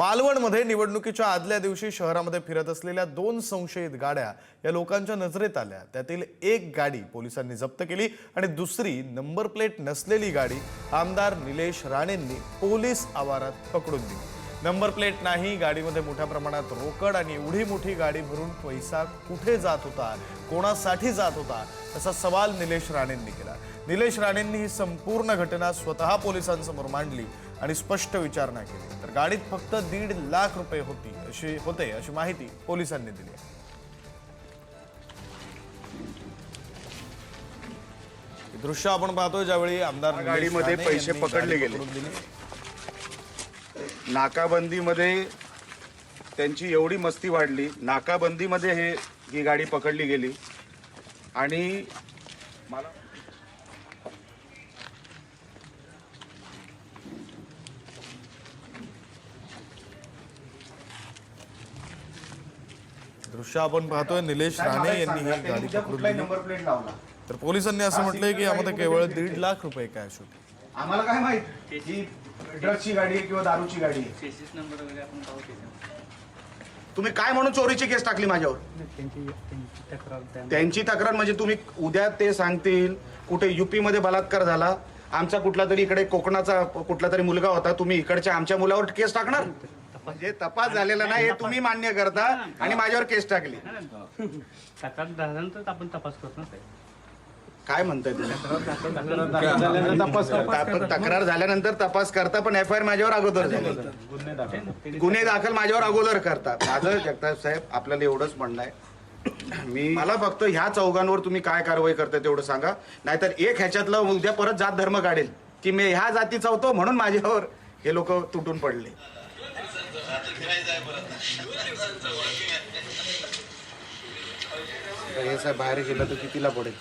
मालवणमध्ये निवडणुकीच्या आदल्या दिवशी शहरामध्ये फिरत असलेल्या दोन संशयित गाड्या या लोकांच्या नजरेत आल्या. त्यातील एक गाडी पोलिसांनी जप्त केली आणि दुसरी नंबर प्लेट नसलेली गाडी आमदार निलेश राणेंनी पोलीस आवारात पकडून दिली. नंबर प्लेट नाही गाडीमध्ये मोठ्या प्रमाणात रोकड आणि एवढी मोठी गाडी भरून पैसा कुठे जात होता कोणासाठी जात होता असा सवाल निलेश राणेंनी केला. निलेश राणेंनी ही संपूर्ण घटना स्वतः पोलिसांसमोर मांडली. आणि स्पष्ट विचारणा केली तर गाडीत फक्त दीड लाख रुपये होती अशी होते अशी माहिती पोलिसांनी दिली आहे. दृश्य आपण पाहतोय ज्यावेळी आमदार गाडीमध्ये पैसे पकडले गेले. नाकाबंदीमध्ये त्यांची एवढी मस्ती वाढली नाकाबंदीमध्ये हे ही गाडी पकडली गेली आणि मला दृश्य आपण पाहतोय. निलेश राणे यांनी ही गाडी पकडून दिली. नंबर प्लेट लावला. तर पोलिसांनी असं म्हटलंय की यामध्ये केवळ दीड लाख रुपये कॅश होते. आम्हाला काय माहीत? ही ड्रग्सची गाडी आहे किंवा दारूची गाडी आहे. चेसिस नंबर वगैरे आपण पाहू त्याच्यावर तुम्ही काय म्हणून चोरीची केस टाकली माझ्यावर? त्यांची त्यांची तक्रार त्या त्यांची तक्रार म्हणजे तुम्ही उद्या ते सांगतील कुठे युपी मध्ये बलात्कार झाला आमचा कुठला तरी इकडे कोकणाचा कुठला तरी मुलगा होता तुम्ही इकडच्या आमच्या मुलावर केस टाकणार? म्हणजे तपास झालेला नाही हे तुम्ही मान्य करता आणि माझ्यावर केस टाकली. तक्रार झाल्यानंतर आपण तपास करतो ना. काय म्हणताय तुम्ही? तपास आपण तक्रार झाल्यानंतर तपास करता पण एफ आय आर माझ्यावर अगोदर झाली. गुन्हे दाखल माझ्यावर अगोदर करता माझं जगताप साहेब आपल्याला एवढंच म्हणणं आहे. मी मला फक्त ह्या चौघांवर तुम्ही काय कारवाई करताय तेवढं सांगा. नाहीतर एक ह्याच्यातलं उद्या परत जात धर्म काढेल की मी ह्या जातीचा होतो म्हणून माझ्यावर हे लोक तुटून पडले. हे साहेब बाहेर गेलं तर कितीला पडेल?